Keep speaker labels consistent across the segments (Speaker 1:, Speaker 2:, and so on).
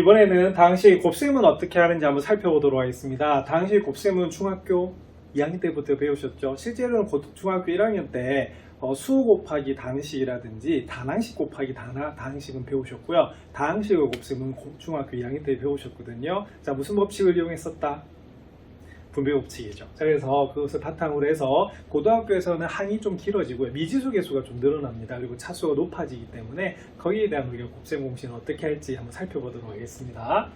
Speaker 1: 이번에는 당시 곱셈은 어떻게 하는지 한번 살펴보도록 하겠습니다. 당시 곱셈은 중학교 2학년 때부터 배우셨죠. 실제로는 고- 중학교 1학년 때 어, 수 곱하기 당식이라든지 단항식 곱하기 단하, 단항식은 배우셨고요. 다항식의 곱셈은 고- 중학교 2학년 때 배우셨거든요. 자, 무슨 법칙을 이용했었다? 분배 법칙 이죠. 자, 그래서 그것을 바탕으로 해서 고등학교에서는 항이 좀 길어지고요. 미지수 개수가 좀 늘어납니다. 그리고 차수가 높아지기 때문에 거기에 대한 우리가 곱셈 공식은 어떻게 할지 한번 살펴보도록 하겠습니다.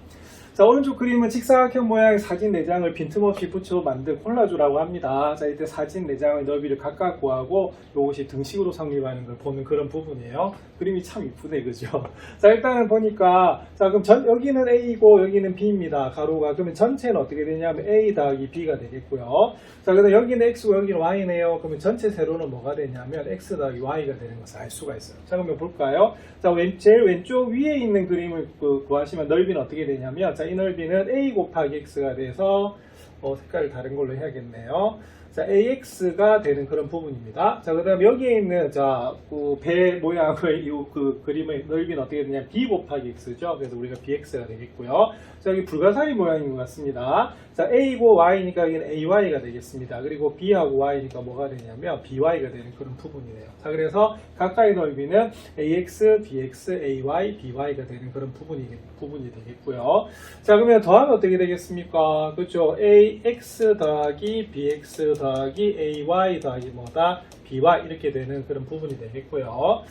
Speaker 1: 자, 오른쪽 그림은 직사각형 모양의 사진 4장을 빈틈없이 붙여 만든 콜라주라고 합니다. 자, 이때 사진 4장의 넓이를 각각 구하고 이것이 등식으로 성립하는 걸 보는 그런 부분이에요. 그림이 참 이쁘네, 그죠? 자, 일단은 보니까, 자, 그럼 전, 여기는 A이고 여기는 B입니다. 가로가. 그러면 전체는 어떻게 되냐면 A 더하기 B가 되겠고요. 자, 그다음 여기는 X고 여기는 Y네요. 그러면 전체 세로는 뭐가 되냐면 X 더하기 Y가 되는 것을 알 수가 있어요. 자, 그러면 볼까요? 자, 왼, 제일 왼쪽 위에 있는 그림을 구, 구하시면 넓이는 어떻게 되냐면, 자, 이 넓이는 A 곱하기 X가 돼서, 어, 색깔을 다른 걸로 해야겠네요. 자, AX가 되는 그런 부분입니다. 자, 그 다음에 여기에 있는, 자, 그배 모양의 이 그 그림의 넓이는 어떻게 되냐면 B 곱하기 X죠. 그래서 우리가 BX가 되겠고요. 자, 여기 불가사리 모양인 것 같습니다. 자, A고 Y니까 여기는 AY가 되겠습니다. 그리고 B하고 Y니까 뭐가 되냐면 BY가 되는 그런 부분이네요. 자, 그래서 가까이 넓이는 AX, BX, AY, BY가 되는 그런 부분이, 부분이 되겠고요. 자, 그러면 더하면 어떻게 되겠습니까? 그렇죠. AX 더하기 BX 더하기 AY 더하기 뭐다? BY 이렇게 되는 그런 부분이 되겠고요.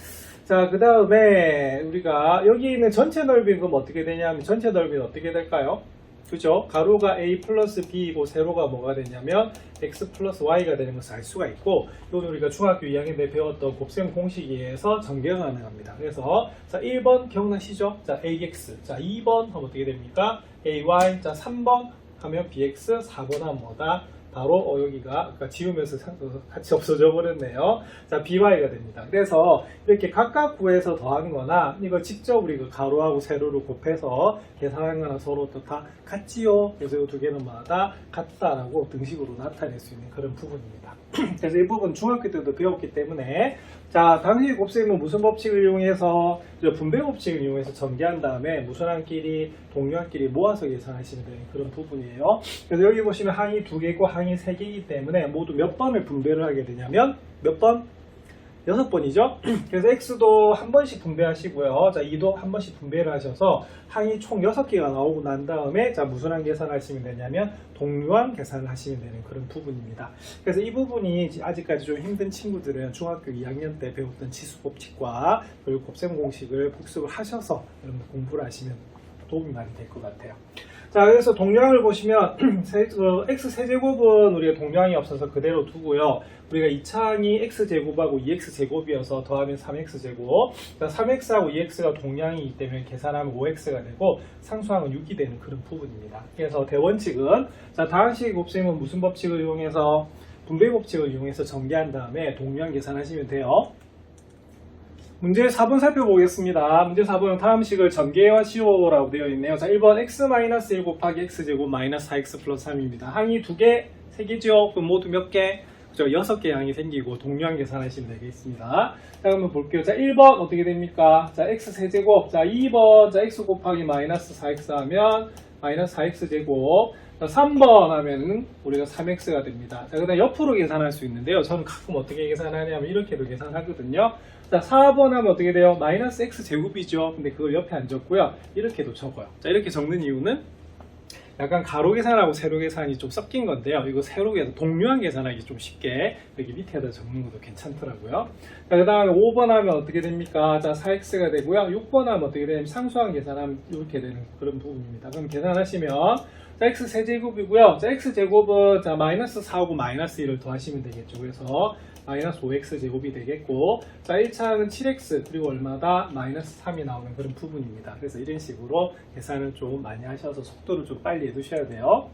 Speaker 1: 자, 그 다음에 우리가 여기 있는 전체 넓이는 그럼 어떻게 되냐면 전체 넓이는 어떻게 될까요? 그죠? 가로가 A 플러스 B이고 세로가 뭐가 되냐면 X 플러스 Y가 되는 것을 알 수가 있고 이건 우리가 중학교 2학년 때 배웠던 곱셈 공식에 의해서 전개가 가능합니다. 그래서 자 1번 기억나시죠? 자 AX 자 2번 하면 어떻게 됩니까? AY 자 3번 하면 BX 4번 하면 뭐다? 바로 어, 여기가 아까 지우면서 사- 어, 같이 없어져 버렸네요. 자, BY가 됩니다. 그래서 이렇게 각각 구해서 더하는 거나 이거 직접 우리가 가로하고 세로를 곱해서 계산한 거나 서로 또 다 같지요. 그래서 이 두 개는 마다 같다라고 등식으로 나타낼 수 있는 그런 부분입니다. 그래서 이 부분 중학교 때도 배웠기 때문에 자, 당시 곱셈은 무슨 법칙을 이용해서 저 분배 법칙을 이용해서 전개한 다음에 무선항끼리 동료항끼리 모아서 계산하시면 되는 그런 부분이에요. 그래서 여기 보시면 항이 두 개고 항이 세 개이기 때문에 모두 몇 번을 분배를 하게 되냐면 몇 번? 여섯 번이죠. 그래서 x도 한 번씩 분배하시고요. 자, 2도 한 번씩 분배를 하셔서 항이 총 여섯 개가 나오고 난 다음에 자, 무슨 항 계산하시면 되냐면 동류항 계산을 하시면 되는 그런 부분입니다. 그래서 이 부분이 아직까지 좀 힘든 친구들은 중학교 2학년 때 배웠던 치수 법칙과 그리고 곱셈 공식을 복습을 하셔서 여러분 공부를 하시면 도움이 많이 될 것 같아요. 자, 그래서 동량을 보시면 세- 어, x 세제곱은 우리가 동량이 없어서 그대로 두고요. 우리가 2차항이 x제곱하고 2x제곱이어서 더하면 3x제곱. 3x하고 2x가 동량이기 때문에 계산하면 5x가 되고 상수항은 6이 되는 그런 부분입니다. 그래서 대원칙은 자, 다항식 곱셈은 무슨 법칙을 이용해서 분배 법칙을 이용해서 전개한 다음에 동량 계산하시면 돼요. 문제 4번 살펴보겠습니다. 문제 4번은 다음 식을 전개하시오라고 되어 있네요. 자, 1번 x-1 곱하기 x제곱 마이너스 4x 플러스 3입니다. 항이 두 개, 세 개죠? 그럼 모두 몇 개? 그죠? 여섯 개 항이 생기고 동량 계산하시면 되겠습니다. 자, 그러면 볼게요. 자, 1번 어떻게 됩니까? 자, x 세제곱. 자, 2번, 자, x 곱하기 마이너스 4x 하면 마이너스 4x 제곱. 자, 3번 하면은 우리가 3x가 됩니다. 자, 그 다음 옆으로 계산할 수 있는데요. 저는 가끔 어떻게 계산하냐면 이렇게도 계산하거든요. 자, 4번 하면 어떻게 돼요? 마이너스 x 제곱이죠. 근데 그걸 옆에 안 적고요. 이렇게도 적어요. 자, 이렇게 적는 이유는 약간 가로 계산하고 세로 계산이 좀 섞인 건데요. 이거 세로 계산, 동류한 계산하기 좀 쉽게 여기 밑에다 적는 것도 괜찮더라고요. 자, 그 다음에 5번 하면 어떻게 됩니까? 자, 4x가 되고요. 6번 하면 어떻게 되냐면 상수항 계산하면 이렇게 되는 그런 부분입니다. 그럼 계산하시면 자, x 세제곱이고요. 자, x 제곱은 자, 마이너스 4하고 마이너스 1을 더하시면 되겠죠. 그래서 마이너스 5x 제곱이 되겠고 자 1차는 7x 그리고 얼마다 마이너스 3이 나오는 그런 부분입니다. 그래서 이런 식으로 계산을 좀 많이 하셔서 속도를 좀 빨리 해두셔야 돼요.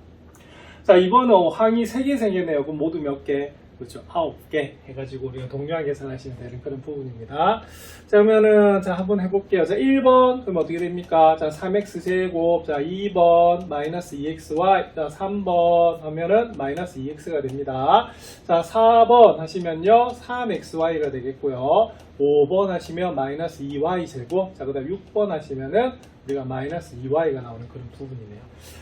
Speaker 1: 자 이번은 항이 3개 생겼네요. 그럼 모두 몇 개? 그렇죠. 9개 해가지고 우리가 동료화 계산하시면 되는 그런 부분입니다. 자 그러면은 자 한번 해볼게요. 자 1번 그럼 어떻게 됩니까? 자 3x 제곱 자 2번 마이너스 2xy 자 3번 하면은 마이너스 2x가 됩니다. 자 4번 하시면요 3xy가 되겠고요. 5번 하시면 마이너스 2y 제곱 자 그 다음 6번 하시면은 우리가 마이너스 2y가 나오는 그런 부분이네요.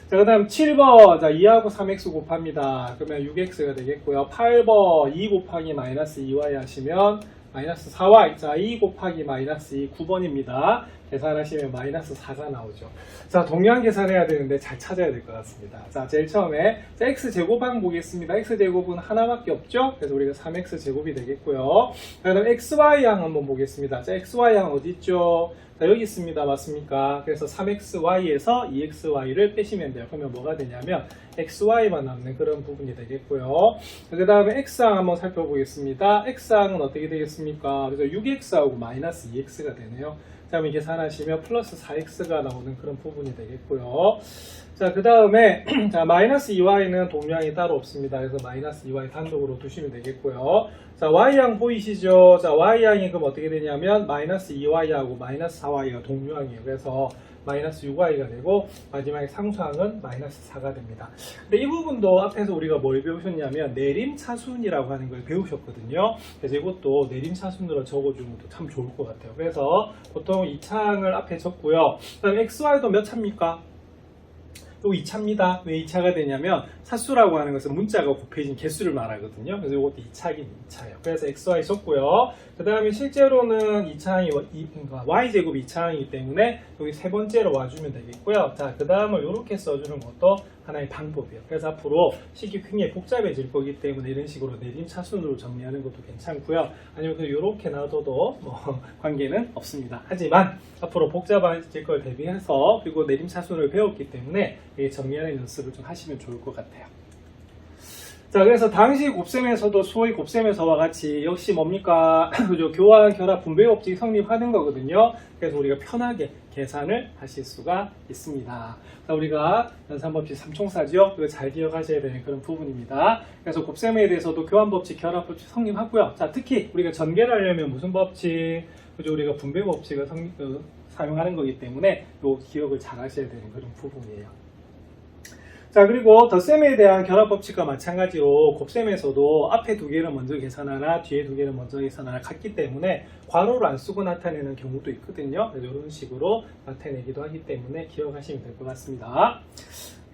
Speaker 1: 자, 그 다음 7번. 자, 2하고 3x 곱합니다. 그러면 6x가 되겠고요. 8번. 2 곱하기 마이너스 2y 하시면 마이너스 4y. 자, 2 곱하기 마이너스 2, 9번입니다. 계산하시면 마이너스 4가 나오죠. 자, 동량 계산해야 되는데 잘 찾아야 될 것 같습니다. 자, 제일 처음에 자, x제곱항 보겠습니다. x제곱은 하나밖에 없죠? 그래서 우리가 3x제곱이 되겠고요. 자, 그다음 xy항 한번 보겠습니다. 자, xy항 어디 있죠? 자, 여기 있습니다. 맞습니까? 그래서 3xy에서 2xy를 빼시면 돼요. 그러면 뭐가 되냐면 xy만 남는 그런 부분이 되겠고요. 그 다음에 x항 한번 살펴보겠습니다. x항은 어떻게 되겠습니까? 그래서 6x하고 마이너스 2x가 되네요. 자, 그럼 계산하시면 플러스 4x가 나오는 그런 부분이 되겠고요. 자, 그 다음에, 자, 마이너스 2y는 동량이 따로 없습니다. 그래서 마이너스 2y 단독으로 두시면 되겠고요. 자, y양 보이시죠? 자, y양이 그럼 어떻게 되냐면, 마이너스 2y하고 마이너스 4y가 동량이에요. 그래서 마이너스 6y가 되고, 마지막에 상수항은 마이너스 4가 됩니다. 근데 이 부분도 앞에서 우리가 뭘 배우셨냐면, 내림차순이라고 하는 걸 배우셨거든요. 그래서 이것도 내림차순으로 적어주는 것도 참 좋을 것 같아요. 그래서 보통 이 창을 앞에 적고요. 그 다음에 xy도 몇 차입니까? 요 2차입니다. 왜 2차가 되냐면 사수라고 하는 것은 문자가 곱해진 개수를 말하거든요. 그래서 이것도 2차긴 2차예요. 그래서 xy 썼고요. 그 다음에 실제로는 2차항이 그러니까 y제곱 2차항이기 때문에 여기 세 번째로 와주면 되겠고요. 자, 그 다음을 이렇게 써주는 것도 하나의 방법이에요. 그래서 앞으로 식이 굉장히 복잡해질 거기 때문에 이런 식으로 내림 차순으로 정리하는 것도 괜찮고요. 아니면 그냥 이렇게 놔둬도 뭐 관계는 없습니다. 하지만 앞으로 복잡해질 걸 대비해서 그리고 내림 차순을 배웠기 때문에 이 정리하는 연습을 좀 하시면 좋을 것 같아요. 자, 그래서 당시 곱셈에서도 수호의 곱셈에서와 같이 역시 뭡니까? 그죠? 교환, 결합, 분배 법칙이 성립하는 거거든요. 그래서 우리가 편하게 계산을 하실 수가 있습니다. 자, 우리가 연산법칙 삼총사죠? 이거 잘 기억하셔야 되는 그런 부분입니다. 그래서 곱셈에 대해서도 교환 법칙, 결합 법칙 성립하고요. 자, 특히 우리가 전개를 하려면 무슨 법칙? 그죠? 우리가 분배 법칙을 성, 어, 사용하는 거기 때문에 요 기억을 잘 하셔야 되는 그런 부분이에요. 자 그리고 덧셈에 대한 결합 법칙과 마찬가지로 곱셈에서도 앞에 두 개를 먼저 계산하나 뒤에 두 개를 먼저 계산하나 같기 때문에 괄호를 안 쓰고 나타내는 경우도 있거든요. 이런 식으로 나타내기도 하기 때문에 기억하시면 될 것 같습니다.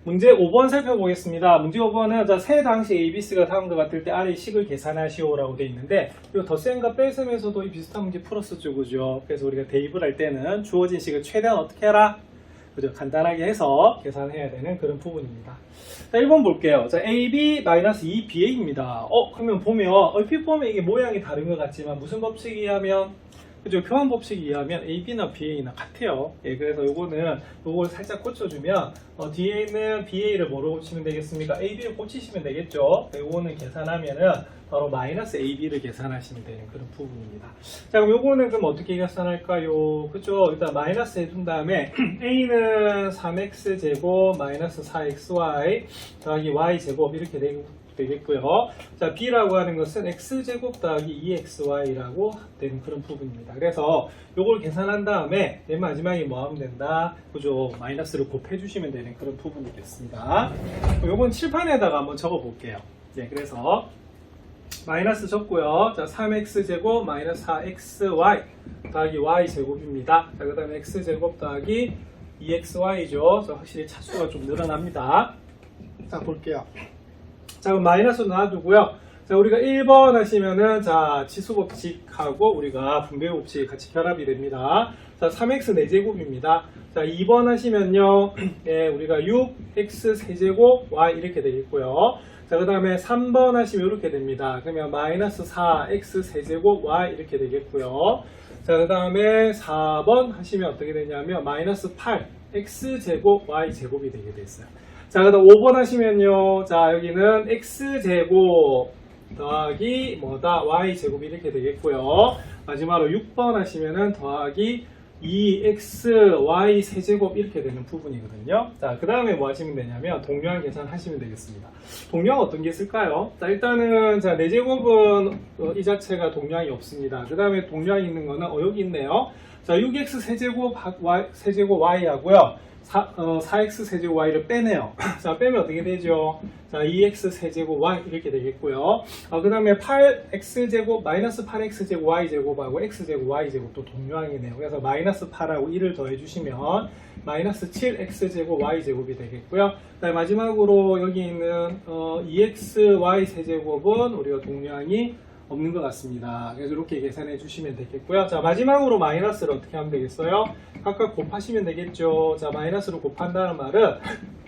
Speaker 1: 문제 5번 살펴보겠습니다. 문제 5번은 자, 세 당시 ABC가 다음과 같을 때 아래 식을 계산하시오라고 되어 있는데 이 덧셈과 뺄셈에서도 이 비슷한 문제 풀었었죠. 그죠? 그래서 우리가 대입을 할 때는 주어진 식을 최대한 어떻게 해라? 그죠? 간단하게 해서 계산해야 되는 그런 부분입니다. 자, 1번 볼게요. 자, AB-2BA입니다. 어, 그러면 보면, 얼핏 보면 이게 모양이 다른 것 같지만 무슨 법칙에 의하면 그죠? 교환 법칙에 의하면 AB나 BA나 같아요. 예, 그래서 요거는 요걸 살짝 꽂혀주면 어, 뒤에 있는 BA를 뭐로 꽂히면 되겠습니까? AB를 꽂히시면 되겠죠. 네, 요거는 계산하면은 바로 마이너스 AB를 계산하시면 되는 그런 부분입니다. 자, 그럼 요거는 그럼 어떻게 계산할까요? 그죠? 일단 마이너스 해준 다음에 A는 3x 제곱 마이너스 4xy 더하기 y 제곱 이렇게 되겠고요. 자, b라고 하는 것은 x제곱 더하기 2xy라고 되는 그런 부분입니다. 그래서 요걸 계산한 다음에 맨 마지막에 뭐 하면 된다? 그죠? 마이너스를 곱해주시면 되는 그런 부분이 겠습니다. 요건 칠판에다가 한번 적어 볼게요. 네, 그래서 마이너스 적고요. 자, 3x제곱 마이너스 4xy 더하기 y제곱입니다. 자, 그 다음에 x제곱 더하기 2xy죠. 자, 확실히 차수가 좀 늘어납니다. 자, 볼게요. 자, 그럼 마이너스 놔두고요. 자, 우리가 1번 하시면은, 자, 치수 법칙하고 우리가 분배 법칙 같이 결합이 됩니다. 자, 3x 4제곱입니다. 자, 2번 하시면요, 예, 우리가 6x 세제곱 y 이렇게 되겠고요. 자, 그 다음에 3번 하시면 이렇게 됩니다. 그러면 마이너스 4x 세제곱 y 이렇게 되겠고요. 자, 그 다음에 4번 하시면 어떻게 되냐면, 마이너스 8 x 제곱 y 제곱이 되게 됐어요. 자, 그 다음 5번 하시면요. 자, 여기는 x제곱 더하기 뭐다? y제곱이 이렇게 되겠고요. 마지막으로 6번 하시면은 더하기 2xy 세제곱 이렇게 되는 부분이거든요. 자, 그 다음에 뭐 하시면 되냐면 동량 계산하시면 되겠습니다. 동량 어떤 게 있을까요? 자, 일단은 자, 4제곱은 어, 이 자체가 동량이 없습니다. 그 다음에 동량이 있는 거는 어, 여기 있네요. 자, 6x 세제곱 y, 세제곱 y 하고요. 4, 어, 4x 세제곱 y를 빼네요. 자, 빼면 어떻게 되죠? 자, 2x 세제곱 y 이렇게 되겠고요. 어, 그 다음에 8x 제곱, 마이너스 8x 제곱 y 제곱하고 x 제곱 y 제곱도 동요항이네요. 그래서 마이너스 8하고 1을 더해주시면 마이너스 7x 제곱 y 제곱이 되겠고요. 그 다음에 마지막으로 여기 있는 어, 2xy 세제곱은 우리가 동요항이 없는 것 같습니다. 그래서 이렇게 계산해 주시면 되겠고요. 자, 마지막으로 마이너스를 어떻게 하면 되겠어요? 각각 곱하시면 되겠죠. 자, 마이너스로 곱한다는 말은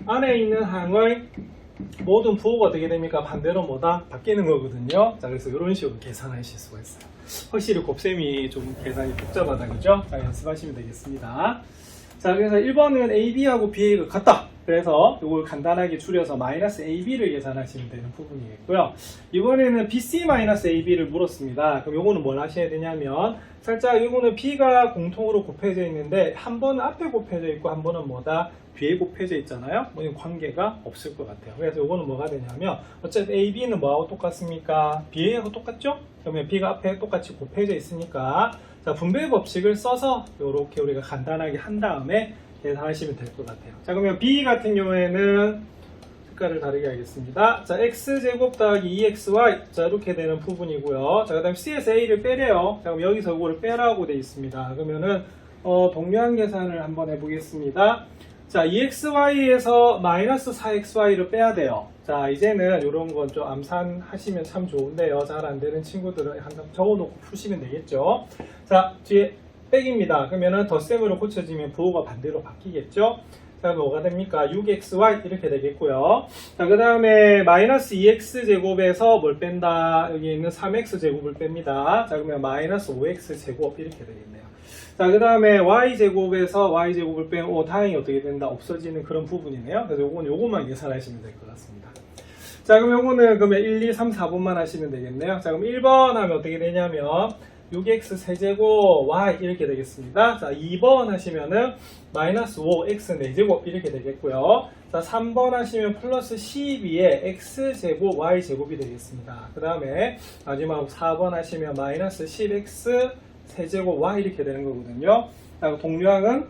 Speaker 1: 안에 있는 항의 모든 부호가 어떻게 됩니까? 반대로 뭐다? 바뀌는 거거든요. 자, 그래서 이런 식으로 계산하실 수가 있어요. 확실히 곱셈이 좀 계산이 복잡하다, 그죠? 자, 연습하시면 되겠습니다. 자, 그래서 1번은 AB하고 BA가 같다. 그래서 이걸 간단하게 줄여서 마이너스 AB를 계산하시면 되는 부분이겠고요. 이번에는 BC-AB를 물었습니다. 그럼 요거는 뭘 하셔야 되냐면 살짝 이거는 B가 공통으로 곱해져 있는데 한 번은 앞에 곱해져 있고 한 번은 뭐다? 뒤에 곱해져 있잖아요. 뭐 관계가 없을 것 같아요. 그래서 이거는 뭐가 되냐면 어쨌든 AB는 뭐하고 똑같습니까? BA하고 똑같죠? 그러면 B가 앞에 똑같이 곱해져 있으니까 자 분배 법칙을 써서 이렇게 우리가 간단하게 한 다음에 계산하시면 될 것 같아요. 자 그러면 B 같은 경우에는 색깔을 다르게 하겠습니다. 자, x제곱 더하기 2xy. 자, 이렇게 되는 부분이고요. 자, 그 다음 c에서 a를 빼래요. 자, 그럼 여기서 이거를 빼라고 돼 있습니다. 그러면은, 어, 동료한 계산을 한번 해보겠습니다. 자, 2xy에서 마이너스 4xy를 빼야 돼요. 자, 이제는 이런 건 좀 암산하시면 참 좋은데요. 잘 안 되는 친구들은 항상 적어놓고 푸시면 되겠죠. 자, 뒤에 백입니다. 그러면은 덧셈으로 고쳐지면 부호가 반대로 바뀌겠죠. 자, 뭐가 됩니까? 6xy 이렇게 되겠고요. 자, 그 다음에 마이너스 2x 제곱에서 뭘 뺀다? 여기 있는 3x 제곱을 뺍니다. 자, 그러면 마이너스 5x 제곱 이렇게 되겠네요. 자, 그 다음에 y 제곱에서 y 제곱을 빼면 오, 다행히 어떻게 된다? 없어지는 그런 부분이네요. 그래서 요건 요것만 계산하시면 될 것 같습니다. 자, 그럼 요거는 그러면 1, 2, 3, 4번만 하시면 되겠네요. 자, 그럼 1번 하면 어떻게 되냐면 6x 세제곱 y 이렇게 되겠습니다. 자, 2번 하시면은 마이너스 5x 4제곱 이렇게 되겠고요. 자, 3번 하시면 플러스 12에 x 제곱 y 제곱이 되겠습니다. 그 다음에 마지막 4번 하시면 마이너스 10x 세제곱 y 이렇게 되는 거거든요. 자, 동료항은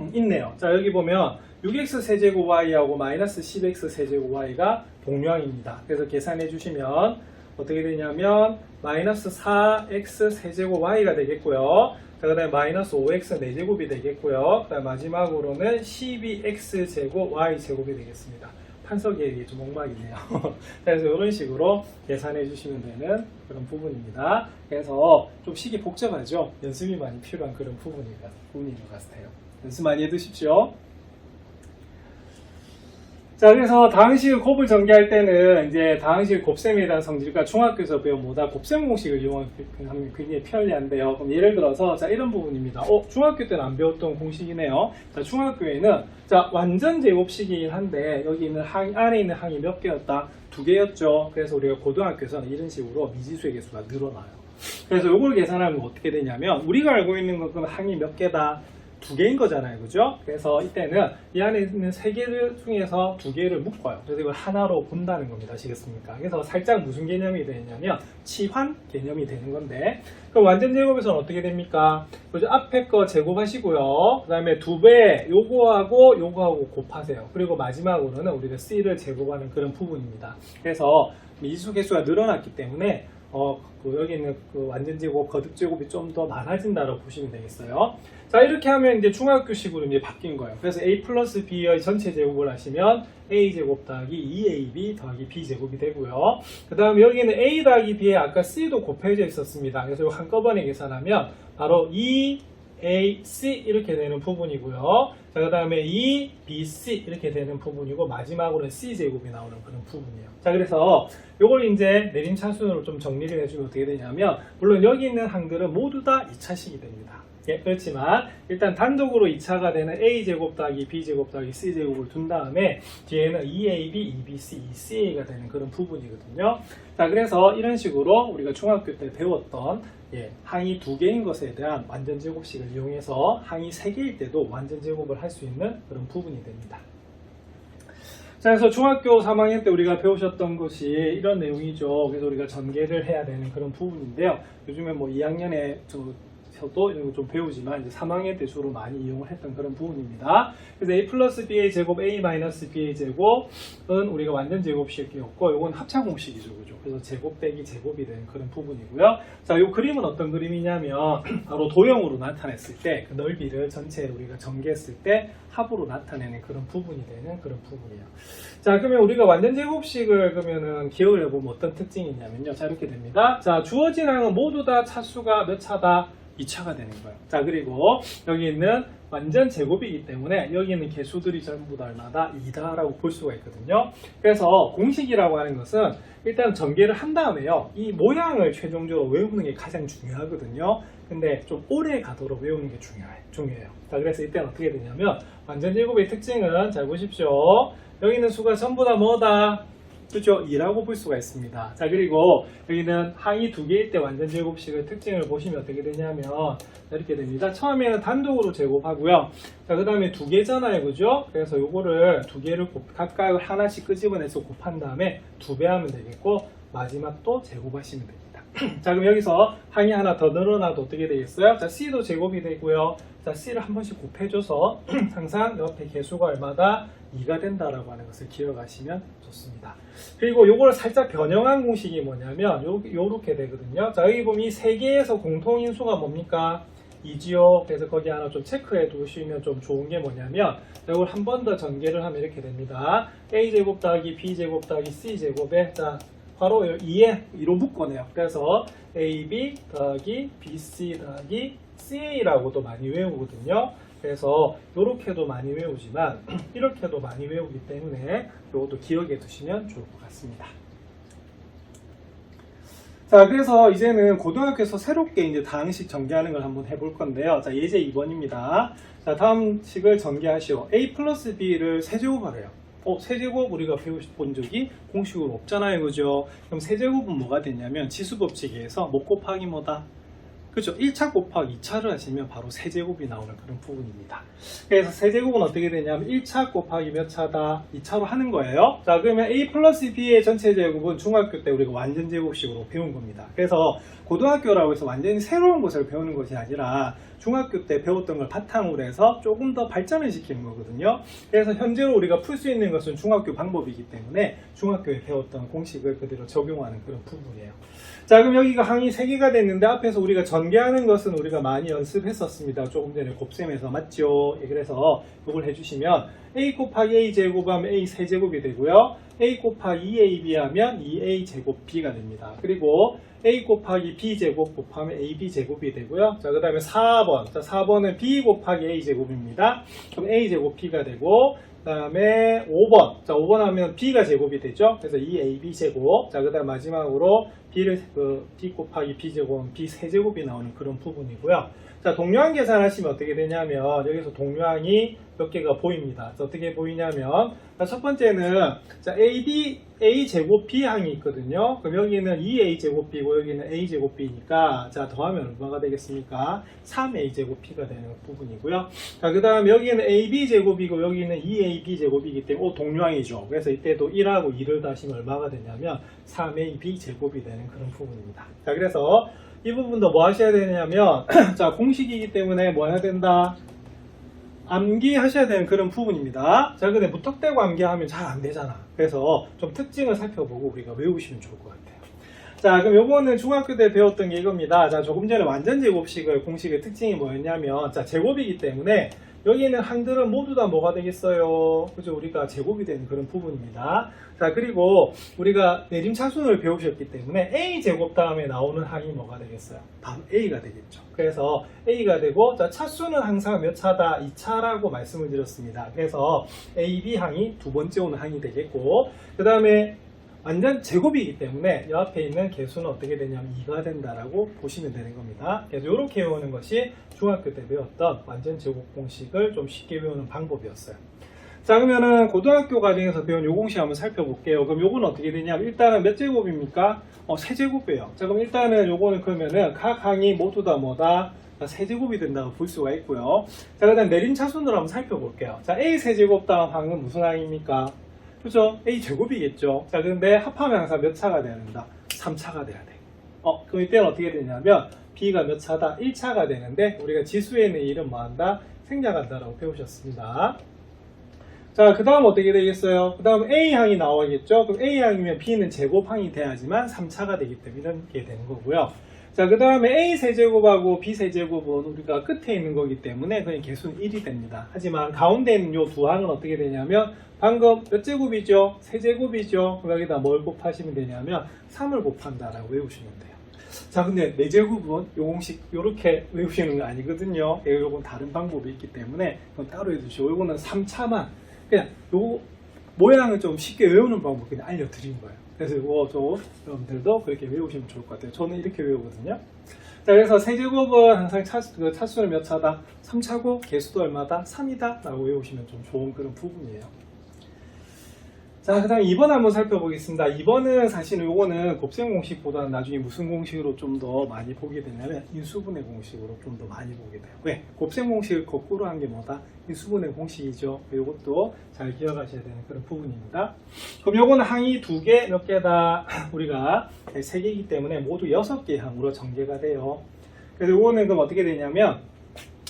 Speaker 1: 음, 있네요. 자, 여기 보면 6x 세제곱 y하고 마이너스 10x 세제곱 y가 동료항입니다. 그래서 계산해 주시면 어떻게 되냐면 마이너스 4x 세제곱 y가 되겠고요. 자, 그 다음에 마이너스 5x 4제곱이 되겠고요. 그 다음 마지막으로는 12x 제곱 y 제곱이 되겠습니다. 판석이 좀 엉망이네요. 그래서 이런 식으로 계산해 주시면 되는 그런 부분입니다. 그래서 좀 식이 복잡하죠? 연습이 많이 필요한 그런 부분인 것 같아요. 연습 많이 해두십시오. 자, 그래서 다항식 곱을 전개할 때는 이제 다항식 곱셈에 대한 성질과 중학교에서 배운 뭐다 곱셈 공식을 이용하면 굉장히 편리한데요. 그럼 예를 들어서 자 이런 부분입니다. 어, 중학교 때는 안 배웠던 공식이네요. 자, 중학교에는 자 완전 제곱식이긴 한데 여기 있는 항 안에 있는 항이 몇 개였다? 두 개였죠. 그래서 우리가 고등학교에서는 이런 식으로 미지수의 개수가 늘어나요. 그래서 이걸 계산하면 어떻게 되냐면 우리가 알고 있는 건 그럼 항이 몇 개다? 두 개인 거잖아요. 그죠? 그래서 이때는 이 안에 있는 세 개를 중에서 두 개를 묶어요. 그래서 이걸 하나로 본다는 겁니다. 아시겠습니까? 그래서 살짝 무슨 개념이 되냐면 치환 개념이 되는 건데 그럼 완전 제곱에서는 어떻게 됩니까? 그죠? 앞에 거 제곱하시고요. 그 다음에 두 배 요거하고 요거하고 곱하세요. 그리고 마지막으로는 우리가 C를 제곱하는 그런 부분입니다. 그래서 미지수 개수가 늘어났기 때문에 어, 그 여기 있는 그 완전 제곱, 거듭 제곱이 좀 더 많아진다고 보시면 되겠어요. 자, 이렇게 하면 이제 중학교식으로 이제 바뀐 거예요. 그래서 a 플러스 b의 전체 제곱을 하시면 a 제곱 더하기 2ab 더하기 b 제곱이 되고요. 그 다음에 여기는 a 더하기 b에 아까 c도 곱해져 있었습니다. 그래서 이거 한꺼번에 계산하면 바로 2 A, C 이렇게 되는 부분이고요. 자, 그 다음에 2, B, C 이렇게 되는 부분이고 마지막으로는 C 제곱이 나오는 그런 부분이에요. 자, 그래서 요걸 이제 내림차순으로 좀 정리를 해주면 어떻게 되냐면 물론 여기 있는 항들은 모두 다 2차식이 됩니다. 예, 그렇지만 일단 단독으로 2차가 되는 A 제곱 더하기 B 제곱 더하기 C 제곱을 둔 다음에 뒤에는 2AB, 2BC, 2CA가 되는 그런 부분이거든요. 자, 그래서 이런 식으로 우리가 중학교 때 배웠던 예, 항이 두 개인 것에 대한 완전 제곱식을 이용해서 항이 세 개일 때도 완전 제곱을 할 수 있는 그런 부분이 됩니다. 자, 그래서 중학교 3학년 때 우리가 배우셨던 것이 이런 내용이죠. 그래서 우리가 전개를 해야 되는 그런 부분인데요. 요즘에 뭐 2학년에 저 에서도 이런 거좀 배우지만 이제 3학년 때 주로 많이 이용을 했던 그런 부분입니다. 그래서 a 플러스 b의 제곱 a 마이너스 b의 제곱은 우리가 완전 제곱식이었고 이건 합차 공식이죠, 그죠? 그래서 제곱 빼기 제곱이 되는 그런 부분이고요. 자, 이 그림은 어떤 그림이냐면 바로 도형으로 나타냈을 때 그 넓이를 전체를 우리가 전개했을 때 합으로 나타내는 그런 부분이 되는 그런 부분이에요. 자, 그러면 우리가 완전 제곱식을 그러면은 기억을 해보면 어떤 특징이 있냐면요. 자, 이렇게 됩니다. 자, 주어진 항은 모두 다 차수가 몇 차다? 2차가 되는 거예요. 자, 그리고 여기 있는 완전 제곱이기 때문에 여기 있는 개수들이 전부 다 얼마다? 2다라고 볼 수가 있거든요. 그래서 공식이라고 하는 것은 일단 전개를 한 다음에요. 이 모양을 최종적으로 외우는 게 가장 중요하거든요. 근데 좀 오래 가도록 외우는 게 중요해, 중요해요. 자, 그래서 이때는 어떻게 되냐면 완전 제곱의 특징은 잘 보십시오. 여기 있는 수가 전부 다 뭐다? 그죠? 2라고 볼 수가 있습니다. 자, 그리고 여기는 항이 두 개일 때 완전 제곱식의 특징을 보시면 어떻게 되냐면 이렇게 됩니다. 처음에는 단독으로 제곱하고요. 자, 그 다음에 두 개잖아요. 그죠? 그래서 요거를 두 개를 곱, 각각 하나씩 끄집어내서 곱한 다음에 두 배 하면 되겠고 마지막 또 제곱하시면 됩니다. 자, 그럼 여기서 항이 하나 더 늘어나도 어떻게 되겠어요? 자, C도 제곱이 되고요. 자, C를 한 번씩 곱해줘서 항상 옆에 개수가 얼마다 2가 된다라고 하는 것을 기억하시면 좋습니다. 그리고 요거를 살짝 변형한 공식이 뭐냐면 요, 요렇게 되거든요. 자, 여기 보면 이세 개에서 공통인수가 뭡니까? 이지요. 그래서 거기 하나 좀 체크해 두시면 좀 좋은 게 뭐냐면 이걸 한 번 더 전개를 하면 이렇게 됩니다. a제곱 더하기 b제곱 더하기 c제곱에 자 바로 2에 2로 묶어내요. 그래서 ab 더하기 bc 더하기 ca라고도 많이 외우거든요. 그래서 이렇게도 많이 외우지만 이렇게도 많이 외우기 때문에 이것도 기억해 두시면 좋을 것 같습니다. 자, 그래서 이제는 고등학교에서 새롭게 이제 다항식 전개하는 걸 한번 해볼 건데요. 자, 예제 2번입니다. 자, 다음 식을 전개하시오. a 플러스 b를 세제곱하래요. 어, 세제곱 우리가 배워본 적이 공식으로 없잖아요. 그죠? 그럼 세제곱은 뭐가 되냐면 지수법칙에 의해서 못 곱하기 뭐다? 그죠? 1차 곱하기 2차를 하시면 바로 세제곱이 나오는 그런 부분입니다. 그래서 세제곱은 어떻게 되냐면 1차 곱하기 몇 차다? 2차로 하는 거예요. 자, 그러면 a 플러스 b의 전체 제곱은 중학교 때 우리가 완전 제곱식으로 배운 겁니다. 그래서 고등학교라고 해서 완전히 새로운 것을 배우는 것이 아니라 중학교 때 배웠던 걸 바탕으로 해서 조금 더 발전을 시키는 거거든요. 그래서 현재로 우리가 풀 수 있는 것은 중학교 방법이기 때문에 중학교에 배웠던 공식을 그대로 적용하는 그런 부분이에요. 자, 그럼 여기가 항이 3개가 됐는데 앞에서 우리가 전개하는 것은 우리가 많이 연습했었습니다. 조금 전에 곱셈에서 맞죠? 예, 그래서 이걸 해주시면 a 곱하기 a 제곱하면 a 세제곱이 되고요. a 곱하기 2ab 하면 2a 제곱 b가 됩니다. 그리고 a 곱하기 b 제곱 곱하면 ab 제곱이 되고요. 자, 그 다음에 4번. 자, 4번은 b 곱하기 a 제곱입니다. 그럼 a 제곱 b가 되고 그 다음에 5번. 자, 5번 하면 b가 제곱이 되죠. 그래서 2ab 제곱. 자, 그 다음 마지막으로 b를, 그, b 곱하기 b 제곱은 b 세제곱이 나오는 그런 부분이고요. 자, 동료항 계산하시면 어떻게 되냐면, 여기서 동료항이 몇 개가 보입니다. 자, 어떻게 보이냐면, 자, 첫 번째는, 자, ab, a 제곱 b 항이 있거든요. 그럼 여기는 2a 제곱 b고, 여기는 a 제곱 b니까, 자, 더하면 얼마가 되겠습니까? 3a 제곱 b가 되는 부분이고요. 자, 그 다음 여기는 ab 제곱이고, 여기는 2ab 제곱이기 때문에, 오, 동료항이죠. 그래서 이때도 1하고 2를 다시면 얼마가 되냐면, 3ab 제곱이 되는 그런 부분입니다. 자, 그래서 이 부분도 뭐 하셔야 되냐면, 자, 공식이기 때문에 뭐 해야 된다? 암기하셔야 되는 그런 부분입니다. 자, 근데 무턱대고 암기하면 잘 안 되잖아. 그래서 좀 특징을 살펴보고 우리가 외우시면 좋을 것 같아요. 자, 그럼 요거는 중학교 때 배웠던 게 이겁니다. 자, 조금 전에 완전 제곱식을 공식의 특징이 뭐였냐면, 자, 제곱이기 때문에 여기 있는 항들은 모두 다 뭐가 되겠어요? 그죠? 우리가 제곱이 되는 그런 부분입니다. 자, 그리고 우리가 내림차순을 배우셨기 때문에 A 제곱 다음에 나오는 항이 뭐가 되겠어요? 바로 A가 되겠죠. 그래서 A가 되고, 자, 차수는 항상 몇 차다? 2차라고 말씀을 드렸습니다. 그래서 A, B 항이 두 번째 오는 항이 되겠고, 그 다음에 완전 제곱이기 때문에 옆에 있는 개수는 어떻게 되냐면 2가 된다라고 보시면 되는 겁니다. 그래서 이렇게 외우는 것이 중학교 때 배웠던 완전 제곱 공식을 좀 쉽게 외우는 방법이었어요. 자 그러면은 고등학교 과정에서 배운 요 공식 한번 살펴볼게요. 그럼 요거는 어떻게 되냐면 일단은 몇 제곱입니까? 어, 세제곱이에요. 자 그럼 일단은 요거는 그러면은 각 항이 모두 다 뭐다? 세제곱이 된다고 볼 수가 있고요. 자 그다음 내림차순으로 한번 살펴볼게요. 자 A 세제곱 다음 항은 무슨 항입니까? 그죠? A 제곱이겠죠. 자, 근데 합하면 항상 몇 차가 돼야 된다? 3차가 돼야 돼. 어, 그럼 이때는 어떻게 되냐면, b가 몇 차다? 1차가 되는데 우리가 지수에 있는 일은 뭐한다? 생략한다라고 배우셨습니다. 자, 그 다음 어떻게 되겠어요? 그 다음 A항이 나와야겠죠? 그럼 A항이면 B는 제곱항이 돼야지만 3차가 되기 때문에 이렇게 되는 거고요. 자, 그 다음에 A 세제곱하고 B 세제곱은 우리가 끝에 있는 거기 때문에 그냥 개수는 1이 됩니다. 하지만 가운데 있는 요 두 항은 어떻게 되냐면 방금 몇 제곱이죠? 세제곱이죠? 그 여기다 뭘 곱하시면 되냐면 3을 곱한다라고 외우시면 돼요. 자, 근데 네 제곱은 요 공식 요렇게 외우시는 거 아니거든요. 예, 요건 다른 방법이 있기 때문에 그건 따로 해두시고 요거는 3차만 그냥 요 모양을 좀 쉽게 외우는 방법 그냥 알려드린 거예요. 그래서 이거 좀 여러분들도 그렇게 외우시면 좋을 것 같아요. 저는 이렇게 외우거든요. 자, 그래서 세제곱은 항상 차수, 그 차수는 몇 차다? 3차고 개수도 얼마다? 3이다? 라고 외우시면 좀 좋은 그런 부분이에요. 자, 그 다음 2번 한번 살펴보겠습니다. 2번은 사실은 요거는 곱셈 공식보다는 나중에 무슨 공식으로 좀 더 많이 보게 되냐면 인수분해 공식으로 좀 더 많이 보게 돼요. 왜? 곱셈 공식을 거꾸로 한 게 뭐다? 인수분해 공식이죠. 요것도 잘 기억하셔야 되는 그런 부분입니다. 그럼 요거는 항이 두 개, 몇 개다? 우리가 세 개이기 때문에 모두 여섯 개 항으로 전개가 돼요. 그래서 요거는 그럼 어떻게 되냐면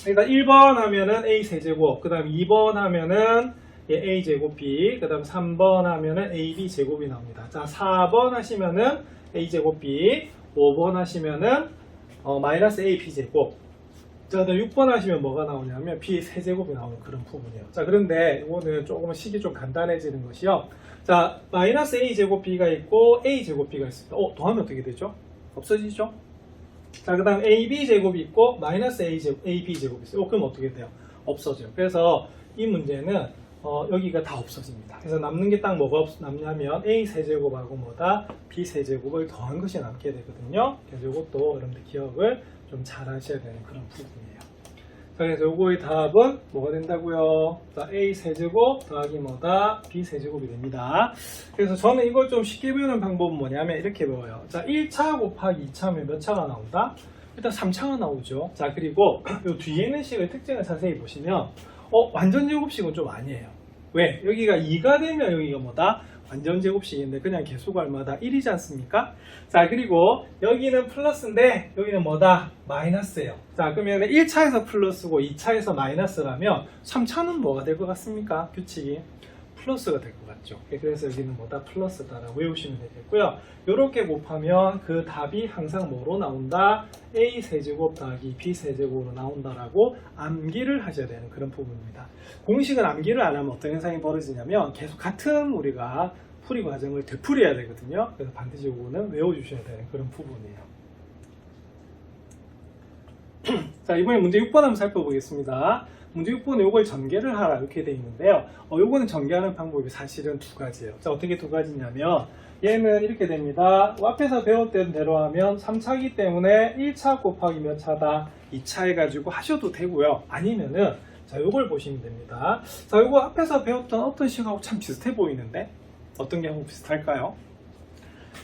Speaker 1: 일단 1번 하면은 A 세제곱, 그 다음 2번 하면은 예, A 제곱 B, 그 다음 3번 하면은 AB 제곱이 나옵니다. 자, 4번 하시면은 A 제곱 B, 5번 하시면은 어, 마이너스 AB 제곱. 자, 그다음 6번 하시면 뭐가 나오냐면 B 세제곱이 나오는 그런 부분이에요. 자, 그런데 이거는 조금 식이 좀 간단해지는 것이요. 자, 마이너스 A 제곱 B가 있고 A 제곱 B가 있습니다. 어, 더하면 어떻게 되죠? 없어지죠? 자, 그 다음 AB 제곱이 있고 마이너스 A 제곱, AB 제곱이 있어요. 어, 그럼 어떻게 돼요? 없어져요. 그래서 이 문제는 어, 여기가 다 없어집니다. 그래서 남는 게 딱 뭐가 없, 남냐면 A 세제곱하고 뭐다? B 세제곱을 더한 것이 남게 되거든요. 그래서 이것도 여러분들 기억을 좀 잘 하셔야 되는 그런 부분이에요. 자, 그래서 요거의 답은 뭐가 된다고요? 자, A 세제곱 더하기 뭐다? B 세제곱이 됩니다. 그래서 저는 이걸 좀 쉽게 배우는 방법은 뭐냐면 이렇게 배워요. 자, 1차 곱하기 2차면 몇 차가 나온다? 일단 3차가 나오죠. 자, 그리고 요 뒤에 있는 식의 특징을 자세히 보시면 어, 완전 제곱식은 좀 아니에요. 왜? 여기가 2가 되면 여기가 뭐다? 완전 제곱식인데 그냥 개수가 얼마다? 1이지 않습니까? 자 그리고 여기는 플러스인데 여기는 뭐다? 마이너스예요. 자 그러면 1차에서 플러스고 2차에서 마이너스라면 3차는 뭐가 될 것 같습니까? 규칙이 플러스가 될 것 같죠. 그래서 여기는 뭐다? 플러스다라고 외우시면 되겠고요. 이렇게 곱하면 그 답이 항상 뭐로 나온다? A 세제곱 더하기 B 세제곱으로 나온다라고 암기를 하셔야 되는 그런 부분입니다. 공식은 암기를 안 하면 어떤 현상이 벌어지냐면 계속 같은 우리가 풀이 과정을 되풀이해야 되거든요. 그래서 반드시 이거는 외워주셔야 되는 그런 부분이에요. 자, 이번에 문제 6번 한번 살펴보겠습니다. 문제 6번에 이걸 전개를 하라 이렇게 돼 있는데요. 어, 요거는 전개하는 방법이 사실은 두 가지예요. 자, 어떻게 두 가지냐면 얘는 이렇게 됩니다. 앞에서 배웠던 대로 하면 3차기 때문에 1차 곱하기 몇 차다? 2차 해가지고 하셔도 되고요. 아니면은 자, 요걸 보시면 됩니다. 자, 요거 앞에서 배웠던 어떤 식하고 참 비슷해 보이는데 어떤 게 하고 비슷할까요?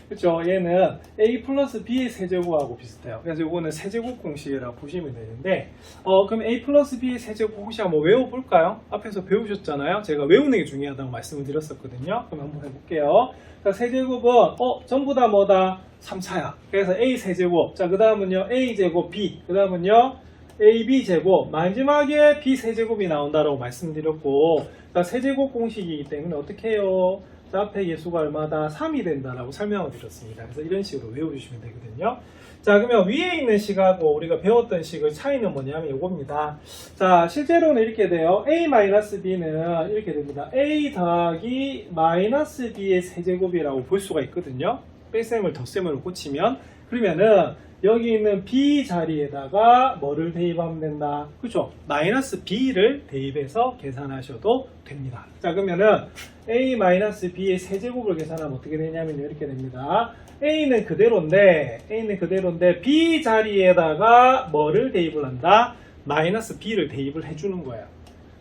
Speaker 1: 그렇죠. 얘는 a 플러스 b의 세제곱하고 비슷해요. 그래서 이거는 세제곱 공식이라고 보시면 되는데, 어 그럼 a 플러스 b의 세제곱 혹시 한번 외워볼까요? 앞에서 배우셨잖아요. 제가 외우는 게 중요하다고 말씀을 드렸었거든요. 그럼 한번 해볼게요. 자, 세제곱은 어 전부 다 뭐다? 3차야. 그래서 a 세제곱. 자, 그 다음은요 a 제곱 b. 그 다음은요 AB 제곱 마지막에 B 세제곱이 나온다라고 말씀드렸고 자, 세제곱 공식이기 때문에 어떻게 해요? 자, 앞에 예수가 얼마다 3이 된다라고 설명을 드렸습니다. 그래서 이런 식으로 외워주시면 되거든요. 자 그러면 위에 있는 식하고 우리가 배웠던 식의 차이는 뭐냐면 이겁니다. 자 실제로는 이렇게 돼요. A-B는 이렇게 됩니다. A 더하기 마이너스 B의 세제곱이라고 볼 수가 있거든요. 뺄셈을 덧셈으로 꽂히면 그러면은 여기 있는 B 자리에다가 뭐를 대입하면 된다? 그죠? 마이너스 B를 대입해서 계산하셔도 됩니다. 자, 그러면은 A 마이너스 B의 세제곱을 계산하면 어떻게 되냐면 이렇게 됩니다. A는 그대로인데, A는 그대로인데, B 자리에다가 뭐를 대입을 한다? 마이너스 B를 대입을 해주는 거예요.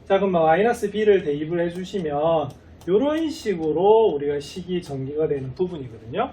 Speaker 1: 자, 그럼 마이너스 B를 대입을 해주시면, 이런 식으로 우리가 식이 전개가 되는 부분이거든요.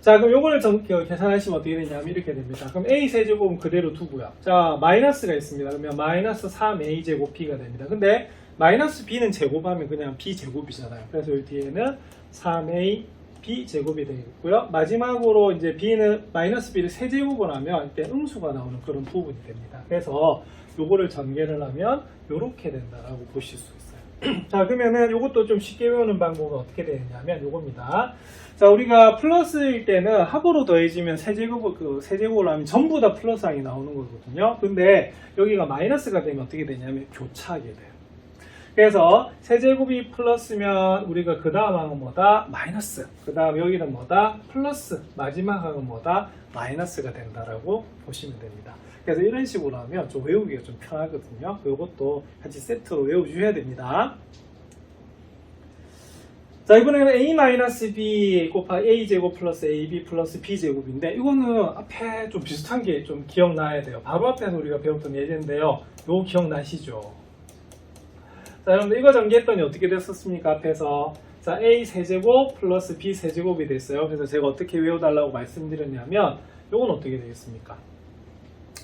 Speaker 1: 자, 그럼 요거를 전, 그, 계산하시면 어떻게 되냐면 이렇게 됩니다. 그럼 A 세제곱은 그대로 두고요. 자, 마이너스가 있습니다. 그러면 마이너스 3A 제곱 B가 됩니다. 근데 마이너스 B는 제곱하면 그냥 B 제곱이잖아요. 그래서 여기 뒤에는 3A b 제곱이 되겠고요. 마지막으로 이제 b는 마이너스 b를 세제곱을 하면 이때 음수가 나오는 그런 부분이 됩니다. 그래서 요거를 전개를 하면 요렇게 된다라고 보실 수 있어요. 자 그러면은 요것도 좀 쉽게 외우는 방법은 어떻게 되느냐면 요겁니다. 자 우리가 플러스일 때는 합으로 더해지면 세제곱 그 세제곱을 하면 전부 다 플러스항이 나오는 거거든요. 근데 여기가 마이너스가 되면 어떻게 되냐면 교차하게 돼요. 그래서 세제곱이 플러스면 우리가 그 다음 항은 뭐다? 마이너스. 그 다음 여기는 뭐다? 플러스. 마지막 항은 뭐다? 마이너스가 된다라고 보시면 됩니다. 그래서 이런 식으로 하면 좀 외우기가 좀 편하거든요. 이것도 같이 세트로 외워주셔야 됩니다. 자 이번에는 a-b 곱하기 a제곱 플러스 ab 플러스 b제곱인데 이거는 앞에 좀 비슷한 게 좀 기억나야 돼요. 바로 앞에서 우리가 배웠던 예제인데요. 이거 기억나시죠? 자 여러분들 이거 전개했더니 어떻게 됐었습니까? 앞에서 자 a 세제곱 플러스 b 세제곱이 됐어요. 그래서 제가 어떻게 외워달라고 말씀드렸냐면 이건 어떻게 되겠습니까?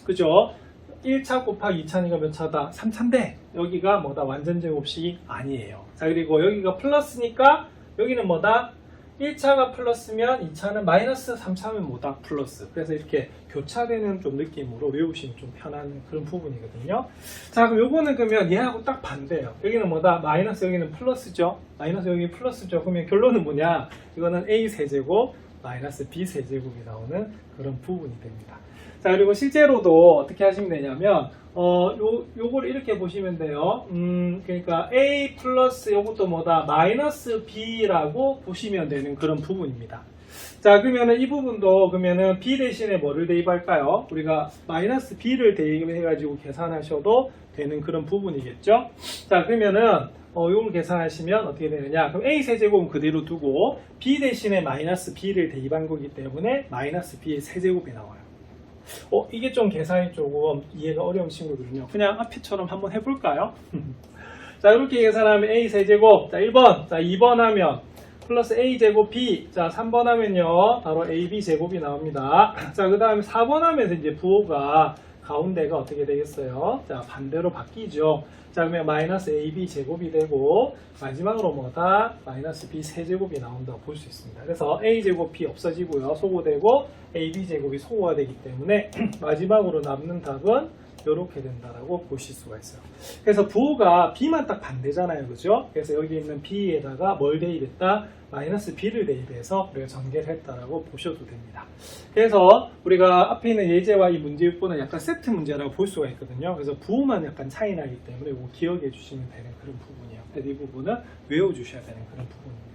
Speaker 1: 그죠? 1차 곱하기 2차니까 몇 차다? 3차인데 여기가 뭐다? 완전 제곱식이 아니에요. 자 그리고 여기가 플러스니까 여기는 뭐다? 1차가 플러스면 2차는 마이너스 3차면 뭐다? 플러스. 그래서 이렇게 교차되는 좀 느낌으로 외우시면 좀 편한 그런 부분이거든요. 자 그럼 요거는 그러면 얘하고 딱 반대예요. 여기는 뭐다? 마이너스 여기는 플러스죠. 마이너스 여기 플러스죠. 그러면 결론은 뭐냐? 이거는 a 세제곱 마이너스 b 세제곱이 나오는 그런 부분이 됩니다. 자 그리고 실제로도 어떻게 하시면 되냐면 어 요 요걸 이렇게 보시면 돼요. 음 그러니까 a 플러스 요것도 뭐다 마이너스 b라고 보시면 되는 그런 부분입니다. 자 그러면은 이 부분도 그러면은 b 대신에 뭐를 대입할까요? 우리가 마이너스 b를 대입해 가지고 계산하셔도 되는 그런 부분이겠죠. 자 그러면은 어, 요걸 계산하시면 어떻게 되느냐? 그럼 a 세제곱은 그대로 두고 b 대신에 마이너스 b를 대입한 거기 때문에 마이너스 b의 세제곱이 나와요. 어, 이게 좀 계산이 조금 이해가 어려운 친구들은요. 그냥 앞에처럼 한번 해볼까요? 자, 이렇게 계산하면 a 세제곱. 자, 1번. 자, 2번 하면 플러스 a 제곱 b. 자, 3번 하면요. 바로 ab 제곱이 나옵니다. 자, 그 다음에 4번 하면서 이제 부호가 가운데가 어떻게 되겠어요? 자, 반대로 바뀌죠. 자, 그러면 마이너스 ab 제곱이 되고 마지막으로 뭐다? 마이너스 b 세제곱이 나온다고 볼 수 있습니다. 그래서 a 제곱 b 없어지고요. 소거되고 ab 제곱이 소거가 되기 때문에 마지막으로 남는 답은 이렇게 된다라고 보실 수가 있어요. 그래서 부호가 b만 딱 반대잖아요. 그죠? 그래서 여기 있는 b에다가 뭘 대입했다? 마이너스 b를 대입해서 우리가 전개를 했다라고 보셔도 됩니다. 그래서 우리가 앞에 있는 예제와 이 문제율보는 약간 세트 문제라고 볼 수가 있거든요. 그래서 부호만 약간 차이 나기 때문에 이거 기억해 주시면 되는 그런 부분이에요. 이 부분은 외워 주셔야 되는 그런 부분입니다.